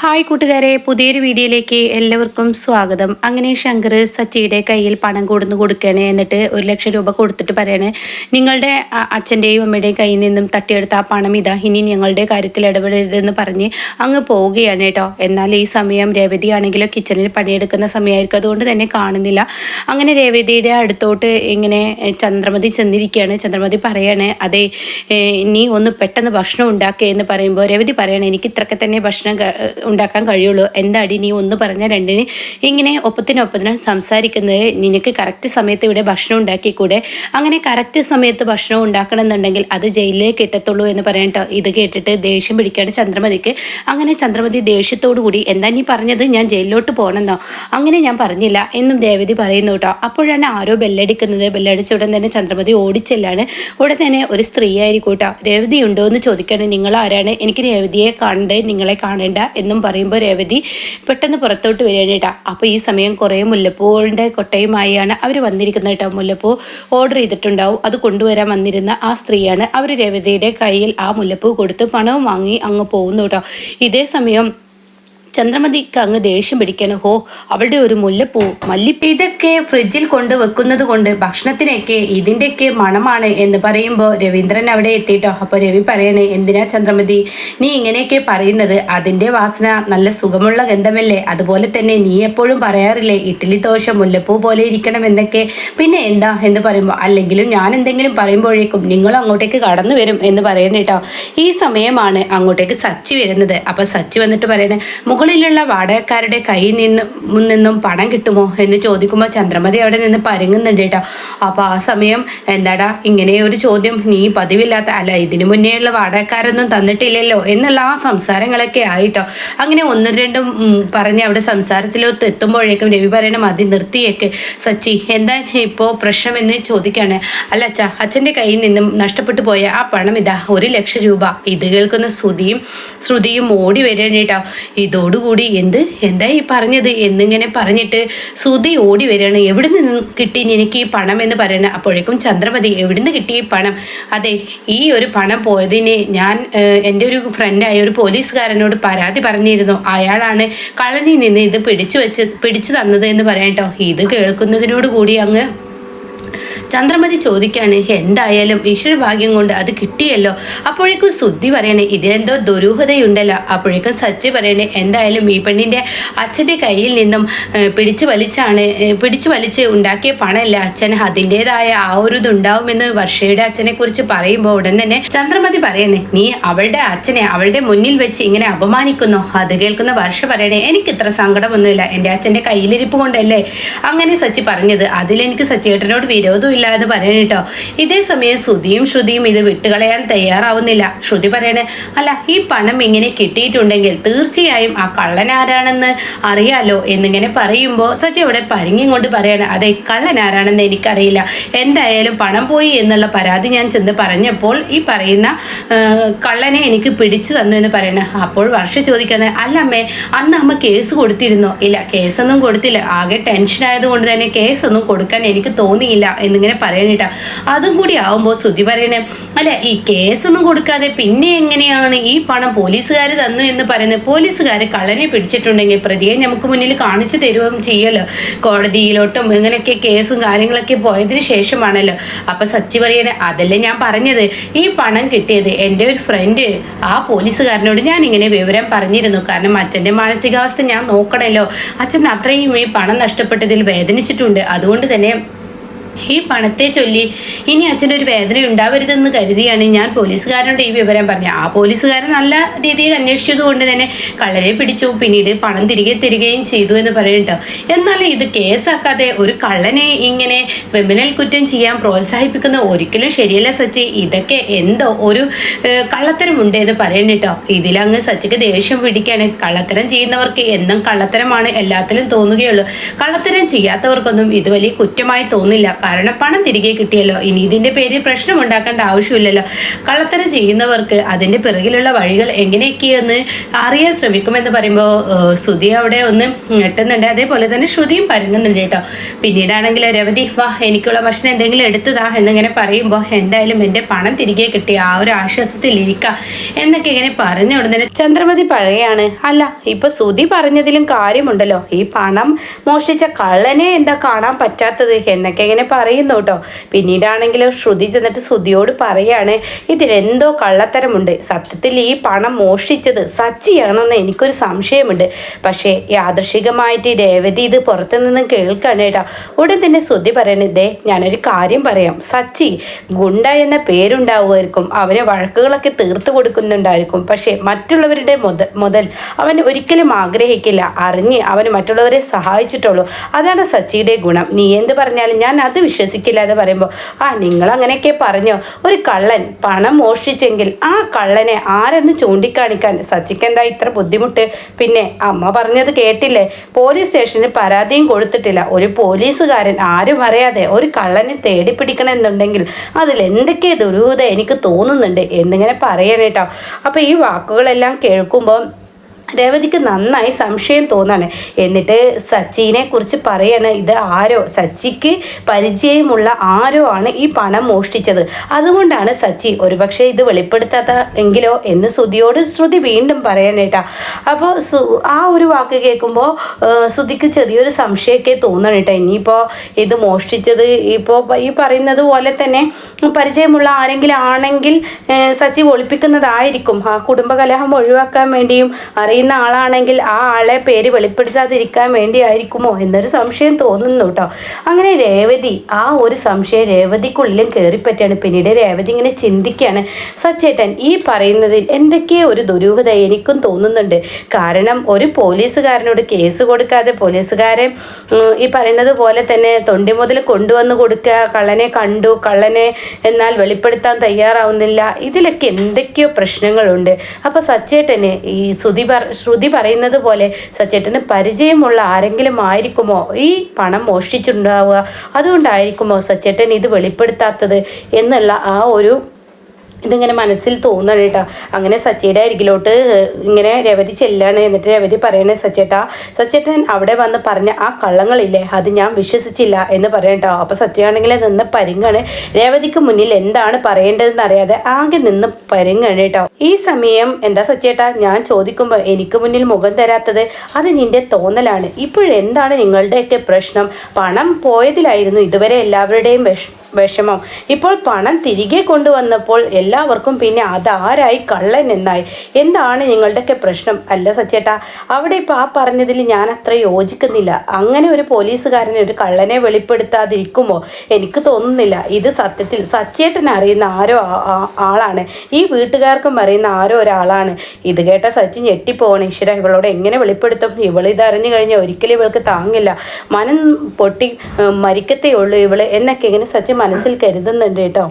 Hi കൂട്ടുകാരെ പുതിയൊരു വീഡിയോയിലേക്ക് എല്ലാവർക്കും സ്വാഗതം. അങ്ങനെ ശങ്കർ സച്ചിയുടെ കയ്യിൽ പണം കൊടുന്നു കൊടുക്കുകയാണ് എന്നിട്ട് ഒരു ലക്ഷം രൂപ കൊടുത്തിട്ട് പറയാണ് നിങ്ങളുടെ അച്ഛന്റെയും അമ്മയുടെയും കയ്യിൽ നിന്നും തട്ടിയെടുത്ത ആ പണം ഇതാ ഇനി ഞങ്ങളുടെ കാര്യത്തിൽ ഇടപെടരുതെന്ന് പറഞ്ഞ് അങ്ങ് പോവുകയാണ് കേട്ടോ. എന്നാൽ ഈ സമയം രേവതി ആണെങ്കിലോ കിച്ചണിൽ പണിയെടുക്കുന്ന സമയമായിരിക്കും. അതുകൊണ്ട് തന്നെ കാണുന്നില്ല. അങ്ങനെ രേവതിയുടെ അടുത്തോട്ട് ഇങ്ങനെ ചന്ദ്രമതി ചെന്നിരിക്കുകയാണ്. ചന്ദ്രമതി പറയാണ് അതെ നീ ഒന്ന് പെട്ടെന്ന് ഭക്ഷണം ഉണ്ടാക്കുക എന്ന് പറയുമ്പോൾ രേവതി പറയണേ എനിക്ക് ഇത്രയൊക്കെ തന്നെ ഭക്ഷണം ഉണ്ടാക്കാൻ കഴിയുള്ളൂ. എന്താടി നീ ഒന്ന് പറഞ്ഞ രണ്ടിന്? ഇങ്ങനെ ഒപ്പത്തിനൊപ്പത്തിന് സംസാരിക്കുന്നത് നിനക്ക് കറക്റ്റ് സമയത്ത് ഇവിടെ ഭക്ഷണം ഉണ്ടാക്കിക്കൂടെ? അങ്ങനെ കറക്റ്റ് സമയത്ത് ഭക്ഷണം ഉണ്ടാക്കണം എന്നുണ്ടെങ്കിൽ അത് ജയിലിലേക്ക് എത്തത്തുള്ളൂ എന്ന് പറയട്ടോ ഇത് കേട്ടിട്ട് ദേഷ്യം പിടിക്കുകയാണ് ചന്ദ്രമതിക്ക്. അങ്ങനെ ചന്ദ്രമതി ദേഷ്യത്തോടു കൂടി എന്താ നീ പറഞ്ഞത്? ഞാൻ ജയിലിലോട്ട് പോകണമെന്നോ അങ്ങനെ ഞാൻ പറഞ്ഞില്ല എന്നും ദേവതി പറയുന്നു കേട്ടോ അപ്പോഴാണ് ആരോ ബെല്ലടിക്കുന്നത്. ബെല്ലടിച്ച ഉടൻ തന്നെ ചന്ദ്രമതി ഓടിച്ചെല്ലാണ്. ഉടൻ തന്നെ ഒരു സ്ത്രീ ആയിരിക്കും കേട്ടോ രേവതി ഉണ്ടോ? എന്ന് ചോദിക്കുകയാണ് നിങ്ങൾ ആരാണ് എനിക്ക് രേവതിയെ കാണണ്ടേ? നിങ്ങളെ കാണേണ്ട? എന്നും പറയുമ്പോൾ രേവതി പെട്ടെന്ന് പുറത്തോട്ട് വരികയാണ് കേട്ടോ അപ്പോൾ ഈ സമയം കുറേ മുല്ലപ്പൂവിന്റെ കൊട്ടയുമായാണ് അവർ വന്നിരിക്കുന്നത് കേട്ടോ മുല്ലപ്പൂ ഓർഡർ ചെയ്തിട്ടുണ്ടാവും. അത് കൊണ്ടുവരാൻ വന്നിരുന്ന ആ സ്ത്രീയാണ്. അവർ രേവതിയുടെ കയ്യിൽ ആ മുല്ലപ്പൂ കൊടുത്ത് പണവും വാങ്ങി അങ്ങ് പോകുന്നു കേട്ടോ ഇതേ സമയം ചന്ദ്രമതിക്ക് അങ്ങ് ദേഷ്യം പിടിക്കാൻ ഹോ അവളുടെ ഒരു മുല്ലപ്പൂ മല്ലിപ്പൂ. ഇതൊക്കെ ഫ്രിഡ്ജിൽ കൊണ്ട് വെക്കുന്നത് കൊണ്ട് ഭക്ഷണത്തിനൊക്കെ ഇതിന്റെയൊക്കെ മണമാണ് എന്ന് പറയുമ്പോൾ രവീന്ദ്രൻ അവിടെ എത്തിയിട്ടോ അപ്പോൾ രവി പറയണേ എന്തിനാ ചന്ദ്രമതി നീ ഇങ്ങനെയൊക്കെ പറയുന്നത്? അതിന്റെ വാസന നല്ല സുഖമുള്ള ഗന്ധമല്ലേ? അതുപോലെ തന്നെ നീ എപ്പോഴും പറയാറില്ലേ ഇഡ്ഡലി ദോശ മുല്ലപ്പൂ പോലെ ഇരിക്കണം എന്നൊക്കെ. പിന്നെ എന്താ എന്ന് പറയുമ്പോൾ അല്ലെങ്കിലും ഞാൻ എന്തെങ്കിലും പറയുമ്പോഴേക്കും നിങ്ങൾ അങ്ങോട്ടേക്ക് കടന്നു വരും എന്ന് പറയണേട്ടോ ഈ സമയമാണ് അങ്ങോട്ടേക്ക് സച്ചി വരുന്നത്. അപ്പോൾ സച്ചി വന്നിട്ട് പറയണേ മുകളിലുള്ള വാടകക്കാരുടെ കയ്യിൽ നിന്ന് നിന്നും പണം കിട്ടുമോ എന്ന് ചോദിക്കുമ്പോൾ ചന്ദ്രമതി അവിടെ നിന്ന് പരുങ്ങുന്നുണ്ട് കേട്ടോ. അപ്പോൾ ആ സമയം എന്താടാ ഇങ്ങനെ ഒരു ചോദ്യം നീ പതിവില്ലാത്ത അല്ല ഇതിനു മുന്നേയുള്ള വാടകക്കാരൊന്നും തന്നിട്ടില്ലല്ലോ എന്നുള്ള ആ സംസാരങ്ങളൊക്കെ ആയിട്ടോ. അങ്ങനെ ഒന്നും രണ്ടും പറഞ്ഞ് അവിടെ സംസാരത്തിലോട്ട് എത്തുമ്പോഴേക്കും രവി പറയണം മതി നിർത്തിയേക്ക് സച്ചി. എന്താ ഇപ്പോൾ പ്രശ്നമെന്ന് ചോദിക്കുകയാണ് അല്ല അച്ഛ അച്ഛന്റെ കയ്യിൽ നിന്നും നഷ്ടപ്പെട്ടു പോയ ആ പണം ഇതാ ഒരു ലക്ഷം രൂപ. ഇത് കേൾക്കുന്ന ശ്രുതിയും ശ്രുതിയും ഓടി വരേണ്ടിട്ടോ ഇതോടുകൂടി എന്ത്? എന്താ ഈ പറഞ്ഞത്? എന്നിങ്ങനെ പറഞ്ഞിട്ട് സുധി ഓടി വരികയാണ്. എവിടെ നിന്ന് കിട്ടി എനിക്ക് ഈ പണം എന്ന് പറയുന്നത് അപ്പോഴേക്കും ചന്ദ്രമതി എവിടുന്ന് കിട്ടി ഈ പണം? അതെ ഈ ഒരു പണം പോയതിനെ ഞാൻ എന്റെ ഒരു ഫ്രണ്ടായ ഒരു പോലീസുകാരനോട് പരാതി പറഞ്ഞിരുന്നു. അയാളാണ് കളനി നിന്ന് ഇത് പിടിച്ചു വെച്ച് പിടിച്ചു തന്നത് എന്ന് പറയാം കേട്ടോ ഇത് കേൾക്കുന്നതിനോട് കൂടി അങ്ങ് ചന്ദ്രമതി ചോദിക്കാണ് എന്തായാലും ഈശ്വര ഭാഗ്യം കൊണ്ട് അത് കിട്ടിയല്ലോ. അപ്പോഴേക്കും സുദ്ധി പറയണേ ഇതിലെന്തോ ദുരൂഹതയുണ്ടല്ലോ. അപ്പോഴേക്കും സച്ചി പറയണേ എന്തായാലും ഈ പെണ്ണിന്റെ അച്ഛന്റെ കയ്യിൽ നിന്നും പിടിച്ചു വലിച്ചാണ് പിടിച്ചു വലിച്ച് ഉണ്ടാക്കിയ പണമല്ല അച്ഛൻ? അതിന്റെതായ ആ ഒരു ഇതുണ്ടാവുമെന്ന് വർഷയുടെ അച്ഛനെ കുറിച്ച് പറയുമ്പോൾ ഉടൻ തന്നെ ചന്ദ്രമതി പറയണേ നീ അവളുടെ അച്ഛനെ അവളുടെ മുന്നിൽ വെച്ച് ഇങ്ങനെ അപമാനിക്കുന്നു. അത് കേൾക്കുന്ന വർഷ പറയണേ എനിക്ക് ഇത്ര സങ്കടമൊന്നുമില്ല. എന്റെ അച്ഛന്റെ കയ്യിലിരിപ്പ് കൊണ്ടല്ലേ? അങ്ങനെ സച്ചി പറഞ്ഞത്. അതിലെനിക്ക് സച്ചിയേട്ടനോട് വിരോധമില്ല. എന്ന് പറയണ കേട്ടോ ഇതേ സമയം ശ്രുതിയും ശ്രുതിയും ഇത് വിട്ടുകളയാൻ തയ്യാറാവുന്നില്ല. ശ്രുതി പറയണേ അല്ല ഈ പണം ഇങ്ങനെ കിട്ടിയിട്ടുണ്ടെങ്കിൽ തീർച്ചയായും ആ കള്ളൻ ആരാണെന്ന് അറിയാലോ? എന്നിങ്ങനെ പറയുമ്പോൾ സച്ചി ഇവിടെ പരിങ്ങി കൊണ്ട് പറയണ അതെ കള്ളൻ ആരാണെന്ന് എനിക്കറിയില്ല. എന്തായാലും പണം പോയി എന്നുള്ള പരാതി ഞാൻ ചെന്ന് പറഞ്ഞപ്പോൾ ഈ പറയുന്ന കള്ളനെ എനിക്ക് പിടിച്ചു തന്നു എന്ന് പറയണേ. അപ്പോൾ വർഷ ചോദിക്കണേ അല്ല അമ്മേ അന്ന് അമ്മ കേസ് കൊടുത്തിരുന്നോ? ഇല്ല കേസൊന്നും കൊടുത്തില്ല. ആകെ ടെൻഷൻ ആയതുകൊണ്ട് തന്നെ കേസൊന്നും കൊടുക്കാൻ എനിക്ക് തോന്നിയില്ല. എന്നിങ്ങനെ പറയണേട്ടാ അതും കൂടി ആവുമ്പോൾ ശ്രുതി പറയണേ അല്ല ഈ കേസൊന്നും കൊടുക്കാതെ പിന്നെ എങ്ങനെയാണ് ഈ പണം പോലീസുകാർ തന്നു എന്ന് പറയുന്നത് പോലീസുകാർ കളനെ പിടിച്ചിട്ടുണ്ടെങ്കിൽ പ്രതിയെ നമുക്ക് മുന്നിൽ കാണിച്ചു തരുകയും ചെയ്യല്ലോ. കോടതിയിലോട്ടും ഇങ്ങനെയൊക്കെ കേസും കാര്യങ്ങളൊക്കെ പോയതിന് ശേഷമാണല്ലോ. അപ്പൊ സച്ചി പറയണേ അതല്ലേ ഞാൻ പറഞ്ഞത്. ഈ പണം കിട്ടിയത് എന്റെ ഒരു ഫ്രണ്ട് ആ പോലീസുകാരനോട് ഞാൻ ഇങ്ങനെ വിവരം പറഞ്ഞിരുന്നു. കാരണം അച്ഛന്റെ മാനസികാവസ്ഥ ഞാൻ നോക്കണമല്ലോ അച്ഛൻ അത്രയും ഈ പണം നഷ്ടപ്പെട്ടതിൽ വേദനിച്ചിട്ടുണ്ട്. അതുകൊണ്ട് തന്നെ ഈ പണത്തെ ചൊല്ലി ഇനി അച്ഛനൊരു വേദന ഉണ്ടാവരുതെന്ന് കരുതിയാണ് ഞാൻ പോലീസുകാരനോട് ഈ വിവരം പറഞ്ഞത്. ആ പോലീസുകാരൻ നല്ല രീതിയിൽ അന്വേഷിച്ചത് കൊണ്ട് തന്നെ കള്ളരെ പിടിച്ചു പിന്നീട് പണം തിരികെ തരികയും ചെയ്തു എന്ന് പറയുന്നുണ്ട് എന്നാൽ ഇത് കേസാക്കാതെ ഒരു കള്ളനെ ഇങ്ങനെ ക്രിമിനൽ കുറ്റം ചെയ്യാൻ പ്രോത്സാഹിപ്പിക്കുന്ന ഒരിക്കലും ശരിയല്ല സച്ചി. ഇതൊക്കെ എന്തോ ഒരു കള്ളത്തരമുണ്ട് എന്ന് പറയുന്നുണ്ടോ ഇതിലങ്ങ് സച്ചിക്ക് ദേഷ്യം പിടിക്കുകയാണ് കള്ളത്തരം ചെയ്യുന്നവർക്ക് എന്നും കള്ളത്തരമാണ് എല്ലാത്തിലും തോന്നുകയുള്ളൂ. കള്ളത്തരം ചെയ്യാത്തവർക്കൊന്നും ഇത് വലിയ കുറ്റമായി തോന്നില്ല. കാരണം പണം തിരികെ കിട്ടിയല്ലോ. ഇനി ഇതിന്റെ പേരിൽ പ്രശ്നം ഉണ്ടാക്കേണ്ട ആവശ്യമില്ലല്ലോ. കള്ളത്തരം ചെയ്യുന്നവർക്ക് അതിന്റെ പിറകിലുള്ള വഴികൾ എങ്ങനെയൊക്കെയെന്ന് അറിയാൻ ശ്രമിക്കുമെന്ന് പറയുമ്പോൾ ശ്രുതി അവിടെ ഒന്ന് ഞെട്ടുന്നുണ്ട്. അതേപോലെ തന്നെ ശ്രുതിയും പരുങ്ങുന്നുണ്ട് കേട്ടോ. പിന്നീടാണെങ്കിൽ രവതി വാ എനിക്കുള്ള ഭക്ഷണം എന്തെങ്കിലും എടുത്തതാ എന്നിങ്ങനെ പറയുമ്പോൾ എന്തായാലും എന്റെ പണം തിരികെ കിട്ടി ആ ഒരു ആശ്വാസത്തിൽ ഇരിക്ക എന്നൊക്കെ ഇങ്ങനെ പറഞ്ഞ ഉടനെ ചന്ദ്രമതി പഴയാണ്. അല്ല ഇപ്പൊ ശ്രുതി പറഞ്ഞതിലും കാര്യമുണ്ടല്ലോ. ഈ പണം മോഷ്ടിച്ച കള്ളനെ എന്താ കാണാൻ പറ്റാത്തത് എന്നൊക്കെ ഇങ്ങനെ പറയുന്നു കേട്ടോ. പിന്നീടാണെങ്കിലും ശ്രുതി ചെന്നിട്ട് ശ്രുതിയോട് പറയാണ് ഇതിലെന്തോ കള്ളത്തരമുണ്ട്. സത്യത്തിൽ ഈ പണം മോഷ്ടിച്ചത് സച്ചിയാണെന്ന് എനിക്കൊരു സംശയമുണ്ട്. പക്ഷേ യാദൃശികമായിട്ട് രേവതി ഇത് പുറത്തു നിന്നും കേൾക്കാണ് കേട്ടോ. ഉടൻ തന്നെ ശ്രുതി പറയണതേ ഞാനൊരു കാര്യം പറയാം. സച്ചി ഗുണ്ട എന്ന പേരുണ്ടാവുമായിരിക്കും. അവരെ വഴക്കുകളൊക്കെ തീർത്തു കൊടുക്കുന്നുണ്ടായിരിക്കും. പക്ഷേ മറ്റുള്ളവരുടെ മുതൽ മുതൽ അവൻ ഒരിക്കലും ആഗ്രഹിക്കില്ല. അറിഞ്ഞ് അവന് മറ്റുള്ളവരെ സഹായിച്ചിട്ടുള്ളൂ. അതാണ് സച്ചിയുടെ ഗുണം. നീ എന്ത് പറഞ്ഞാലും ഞാൻ അത് വിശ്വസിക്കില്ല എന്ന് പറയുമ്പോൾ ആ നിങ്ങൾ അങ്ങനെയൊക്കെ പറഞ്ഞോ. ഒരു കള്ളൻ പണം മോഷ്ടിച്ചെങ്കിൽ ആ കള്ളനെ ആരെന്ന് ചൂണ്ടിക്കാണിക്കാൻ സച്ചിക്ക് എന്താ ഇത്ര ബുദ്ധിമുട്ട്? പിന്നെ അമ്മ പറഞ്ഞത് കേട്ടില്ലേ? പോലീസ് സ്റ്റേഷനിൽ പരാതിയും കൊടുത്തിട്ടില്ല. ഒരു പോലീസുകാരൻ ആരും അറിയാതെ ഒരു കള്ളനെ തേടി പിടിക്കണമെന്നുണ്ടെങ്കിൽ അതിൽ എന്തൊക്കെ ദുരൂഹത എനിക്ക് തോന്നുന്നുണ്ട് എന്നിങ്ങനെ പറയണേട്ടോ. അപ്പോൾ ഈ വാക്കുകളെല്ലാം കേൾക്കുമ്പോൾ രേവതിക്ക് നന്നായി സംശയം തോന്നാണ്. എന്നിട്ട് സച്ചിനെ കുറിച്ച് പറയാണ് ഇത് ആരോ? സച്ചിക്ക് പരിചയമുള്ള ആരോ ആണ് ഈ പണം മോഷ്ടിച്ചത്. അതുകൊണ്ടാണ് സച്ചി ഒരുപക്ഷെ ഇത് വെളിപ്പെടുത്താത്ത എങ്കിലോ എന്ന് ശ്രുതിയോട് ശ്രുതി വീണ്ടും പറയാനേട്ടാ അപ്പോൾ ആ ഒരു വാക്ക് കേൾക്കുമ്പോൾ ശ്രുതിക്ക് ചെറിയൊരു സംശയമൊക്കെ തോന്നണം കേട്ടോ ഇനിയിപ്പോൾ ഇത് മോഷ്ടിച്ചത് ഇപ്പോൾ ഈ പറയുന്നത് പോലെ തന്നെ പരിചയമുള്ള ആരെങ്കിലും ആണെങ്കിൽ സച്ചി ഒളിപ്പിക്കുന്നതായിരിക്കും. ആ കുടുംബകലഹം ഒഴിവാക്കാൻ വേണ്ടിയും അറിയ അറിയുന്ന ആളാണെങ്കിൽ ആ ആളെ പേര് വെളിപ്പെടുത്താതിരിക്കാൻ വേണ്ടിയായിരിക്കുമോ എന്നൊരു സംശയം തോന്നുന്നു കേട്ടോ അങ്ങനെ രേവതി ആ ഒരു സംശയം രേവതിക്കുള്ളിലും കയറിപ്പറ്റിയാണ് പിന്നീട് രേവതി ഇങ്ങനെ ചിന്തിക്കുകയാണ് സച്ചേട്ടൻ ഈ പറയുന്നതിൽ എന്തൊക്കെയോ ഒരു ദുരൂഹത എനിക്കും തോന്നുന്നുണ്ട്. കാരണം ഒരു പോലീസുകാരനോട് കേസ് കൊടുക്കാതെ പോലീസുകാരെ ഈ പറയുന്നത് പോലെ തന്നെ തൊണ്ടി മുതൽ കൊണ്ടുവന്ന് കൊടുക്കുക കള്ളനെ കണ്ടു കള്ളനെ എന്നാൽ വെളിപ്പെടുത്താൻ തയ്യാറാവുന്നില്ല. ഇതിലൊക്കെ എന്തൊക്കെയോ പ്രശ്നങ്ങളുണ്ട്. അപ്പോൾ സച്ചേട്ടന് ഈ സുതി ശ്രുതി പറയുന്നത് പോലെ സച്ചേട്ടന് പരിചയമുള്ള ആരെങ്കിലും ആയിരിക്കുമോ? ഈ പണം മോഷ്ടിച്ചിട്ടുണ്ടാവുക. അതുകൊണ്ടായിരിക്കുമോ സച്ചേട്ടൻ ഇത് വെളിപ്പെടുത്താത്തത്? എന്നുള്ള ആ ഒരു ഇതിങ്ങനെ മനസ്സിൽ തോന്നണം കേട്ടോ. അങ്ങനെ സച്ചേടെ അരികിലോട്ട് ഇങ്ങനെ രവതി ചെല്ലാണ്. എന്നിട്ട് രവതി പറയണേ സച്ചേട്ട സച്ചേട്ടൻ അവിടെ വന്ന് പറഞ്ഞ ആ കള്ളങ്ങളില്ലേ അത് ഞാൻ വിശ്വസിച്ചില്ല എന്ന് പറയട്ടോ അപ്പോൾ സച്ചയാണെങ്കിൽ നിന്ന് പരിങ്ങാണ്. രേവതിക്ക് മുന്നിൽ എന്താണ് പറയേണ്ടതെന്ന് അറിയാതെ ആകെ നിന്ന് പരിങ്ങാണ് കേട്ടോ. ഈ സമയം എന്താ സച്ചേട്ട ഞാൻ ചോദിക്കുമ്പോൾ എനിക്ക് മുന്നിൽ മുഖം തരാത്തത് അത് നിന്റെ തോന്നലാണ്. ഇപ്പോഴെന്താണ് നിങ്ങളുടെയൊക്കെ പ്രശ്നം? പണം പോയതിലായിരുന്നു ഇതുവരെ എല്ലാവരുടെയും വിഷ വിഷമം. ഇപ്പോൾ പണം തിരികെ കൊണ്ടുവന്നപ്പോൾ എല്ലാവർക്കും പിന്നെ അതാരായി കള്ളൻ എന്നായി? എന്താണ് നിങ്ങളുടെയൊക്കെ പ്രശ്നം? അല്ല സച്ചേട്ടാ അവിടെ ഇപ്പോൾ ആ പറഞ്ഞതിൽ ഞാൻ അത്ര യോജിക്കുന്നില്ല. അങ്ങനെ ഒരു പോലീസുകാരനെ ഒരു കള്ളനെ വെളിപ്പെടുത്താതിരിക്കുമോ? എനിക്ക് തോന്നുന്നില്ല. ഇത് സത്യത്തിൽ സച്ചേട്ടൻ അറിയുന്ന ആരോ ആളാണ്. ഈ വീട്ടുകാർക്കും അറിയുന്ന ആരോ ഒരാളാണ്. ഇത് കേട്ട സച്ചിൻ ഞെട്ടിപ്പോകണം ഈശ്വര ഇവളോട് എങ്ങനെ വെളിപ്പെടുത്തും? ഇവൾ ഇതറിഞ്ഞു കഴിഞ്ഞാൽ ഒരിക്കലും ഇവൾക്ക് താങ്ങില്ല. മനം പൊട്ടി മരിക്കത്തേ ഉള്ളൂ ഇവൾ എന്നൊക്കെ ഇങ്ങനെ സച്ചിൻ മനസ്സിൽ കരുതുന്നുണ്ട് കേട്ടോ.